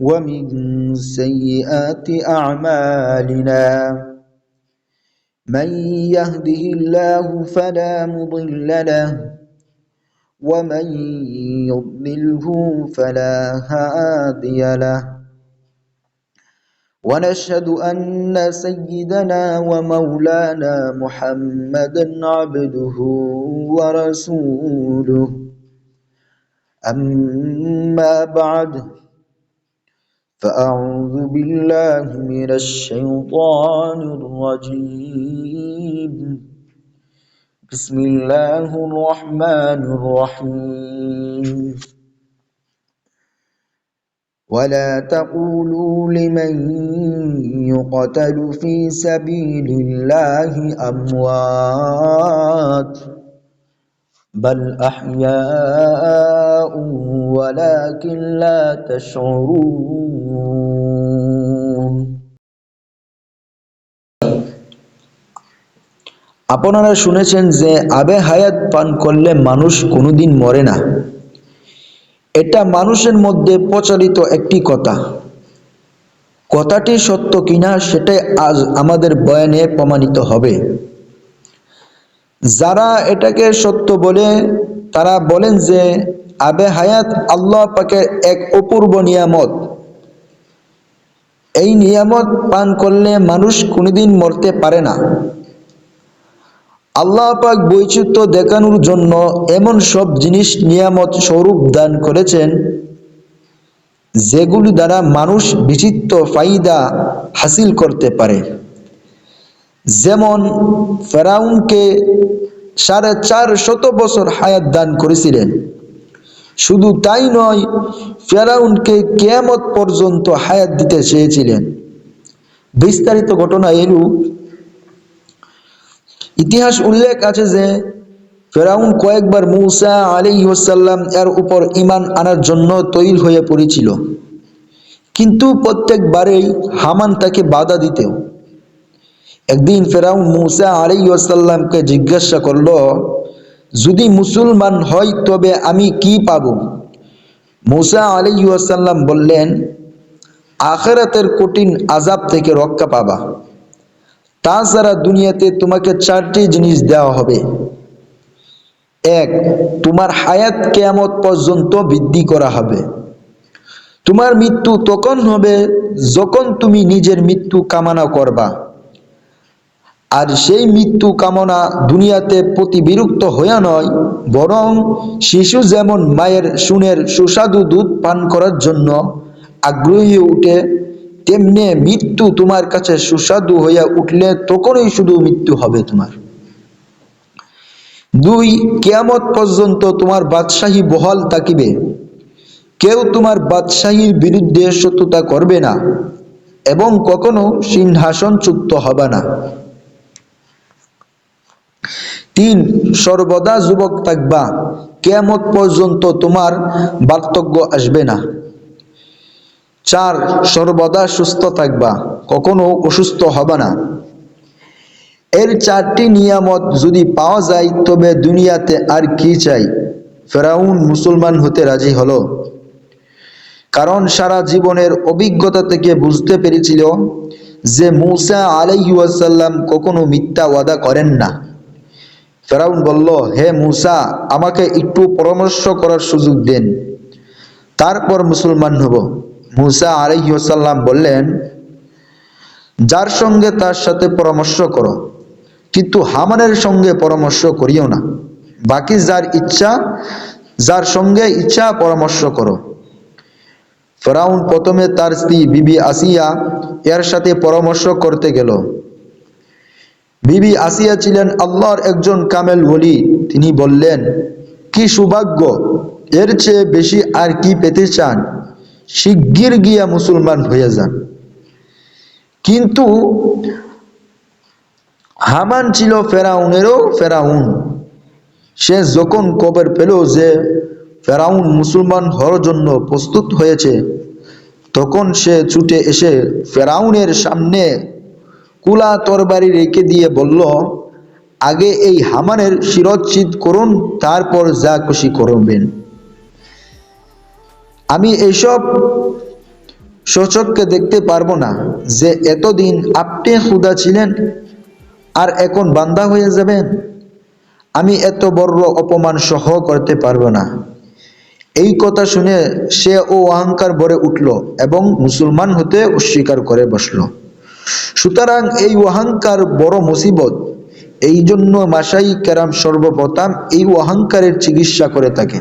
ومن سيئات أعمالنا. من يهده الله فلا مضل له ومن يضلله فلا هادي له. ونشهد أن سيدنا ومولانا محمدا عبده ورسوله. أما بعد فأعوذ بالله من الشيطان الرجيم. بسم الله الرحمن الرحيم. ولا تقولوا لمن يقتل في سبيل الله أموات. بل أحياء ولكن لا تشعرون আপনারা শুনেছেন যে আবে হায়াত পান করলে মানুষ কোনোদিন মরে না এটা মানুষের মধ্যে প্রচলিত একটি কথা কথাটি সত্য কিনা সেটাই আজ আমাদের বয়ানে প্রমাণিত হবে যারা এটাকে সত্য বলে, তারা বলেন যে, আবে হায়াত আল্লাহ পাকের এক অপূর্ব নিয়ামত। এই নিয়ামত পান করলে মানুষ কোনোদিন মরতে পারে না। আল্লাহ পাক বৈচিত্র্য দেখানোর জন্য এমন সব জিনিস নিয়ামত স্বরূপ দান করেছেন, যেগুলি দ্বারা মানুষ বিচিত্র ফাইদা হাসিল করতে পারে। যেমন ফেরাউনকে সাড়ে চার শত বছর হায়াত দান করেছিলেন। শুধু তাই নয়, ফেরাউনকে কেয়ামত পর্যন্ত হায়াত দিতে চেয়েছিলেন। বিস্তারিত ঘটনা এরূপ ইতিহাস উল্লেখ আছে যে ফেরাউন কয়েকবার মৌসা আলী ওসাল্লাম এর উপর ইমান আনার জন্য তৈরি হয়ে পড়েছিল। কিন্তু প্রত্যেকবারেই হামান তাকে বাধা দিতেও একদিন ফেরাউন মুসা আলী ওসাল্লামকে জিজ্ঞাসা করল, যদি মুসলমান হয় তবে আমি কি পাব? মুসা আলী ওয়াসাল্লাম বললেন, আখেরাতের কঠিন আজাব থেকে রক্ষা পাবা। তাছাড়া দুনিয়াতে তোমাকে চারটি জিনিস দেওয়া হবে। এক, তোমার হায়াত কেয়ামত পর্যন্ত বৃদ্ধি করা হবে। তোমার মৃত্যু তখন হবে যখন তুমি নিজের মৃত্যু কামনা করবা। আর সেই মৃত্যু কামনা দুনিয়াতে প্রতি বিরক্ত হইয়া নয়, বরং শিশু যেমন মায়ের সুনের সুস্বাদু দুধ পান করার জন্য আগ্রহী উঠে, তেমনি মৃত্যু তোমার কাছে সুস্বাদু হইয়া উঠলে তখনই শুধু মৃত্যু হবে তোমার। দুই, কেয়ামত পর্যন্ত তোমার বাদশাহী বহাল থাকিবে। কেউ তোমার বাদশাহীর বিরুদ্ধে শত্রুতা করবে না, এবং কখনো সিংহাসন চুক্ত হবে না। তিন, সর্বদা যুবক থাকবা। কেয়ামত পর্যন্ত তোমার বার্তব্য আসবে না। চার, সর্বদা সুস্থ থাকবা। কখনো অসুস্থ হবে না। এর চারটি নিয়ামত যদি পাওয়া যায়, তবে দুনিয়াতে আর কি চাই? ফেরাউন মুসলমান হতে রাজি হলো। কারণ সারা জীবনের অভিজ্ঞতা থেকে বুঝতে পেরেছিল যে মৌসা আলাইসাল্লাম কখনো মিথ্যা ওয়াদা করেন না। ফেরাউন বলল, হে মুসা, আমাকে একটু পরামর্শ করার সুযোগ দেন। তারপর মুসলমান হব। মুসা আলাইসাল্লাম বললেন, যার সঙ্গে তার সাথে পরামর্শ করো, কিন্তু হামানের সঙ্গে পরামর্শ করিও না। বাকি যার ইচ্ছা, যার সঙ্গে ইচ্ছা পরামর্শ করো। ফেরাউন প্রথমে তার স্ত্রী বিবি আসিয়া এর সাথে পরামর্শ করতে গেল। বিবি আসিয়া ছিলেন আল্লাহর একজন কামেল বলি। তিনি বললেন, কি সৌভাগ্য, এর চেয়ে বেশি আর কি পেতে চান? শিগগির গিয়া মুসলমান হয়ে যান। কিন্তু হামান ছিল ফেরাউনেরও ফেরাউন। সে যখন খবর পেল যে ফেরাউন মুসলমান হওয়ার জন্য প্রস্তুত হয়েছে, তখন সে ছুটে এসে ফেরাউনের সামনে কুলা তরবারি রেখে দিয়ে বলল, আগে এই হামানের শিরচ্ছিদ করুন, তারপর যা খুশি করবেন। আমি এইসব সচককে দেখতে পারব না যে এতদিন আপনি ক্ষুদা ছিলেন আর এখন বান্দা হয়ে যাবেন। আমি এত বড় অপমান সহ করতে পারব না। এই কথা শুনে সে ও অহংকার ভরে উঠল এবং মুসলমান হতে অস্বীকার করে বসল। সুতরাং এই অহংকার বড় মুসিবত। এই জন্য মাসাই কেরাম সর্বপ্রথম এই অহংকারের চিকিৎসা করে থাকে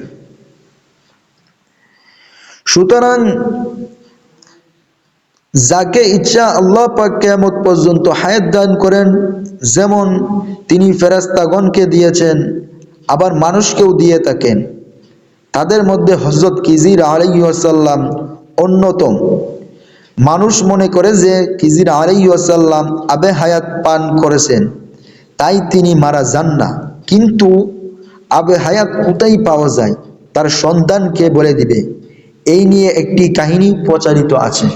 সুতরাং যাকে ইচ্ছা আল্লাহ পাক কেয়ামত পর্যন্ত হায়াত দান করেন, যেমন তিনি ফেরাস্তাগণকে দিয়েছেন, আবার মানুষকেও দিয়ে থাকেন। তাদের মধ্যে হজরত কিজির আলাইসাল্লাম অন্যতম। মানুষ মনে করে যে কিজির আলাইসাল্লাম আবে হায়াত পান করেছেন, তাই তিনি মারা যান না। কিন্তু আবে হায়াত কোথায় পাওয়া যায়? তার সন্তানকে বলে দিবে। এই নিয়ে একটি কাহিনী প্রচারিত আছে।